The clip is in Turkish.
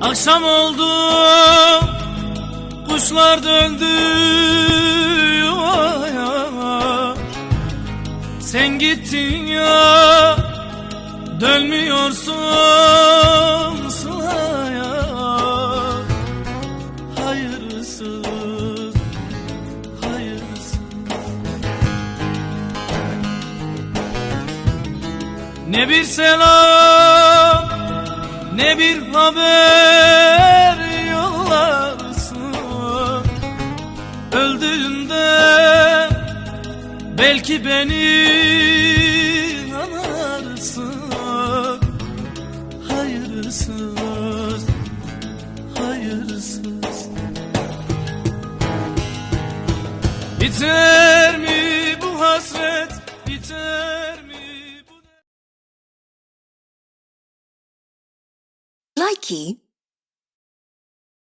Akşam oldu Kuşlar döndü yuvaya Sen gittin ya Dönmüyorsun sılaya. Hayırsız Hayırsız Ne bir selam ne bir haber yollarsın? Öldüğünde belki beni anarsın. Hayırsız, hayırsız. Biter mi Likey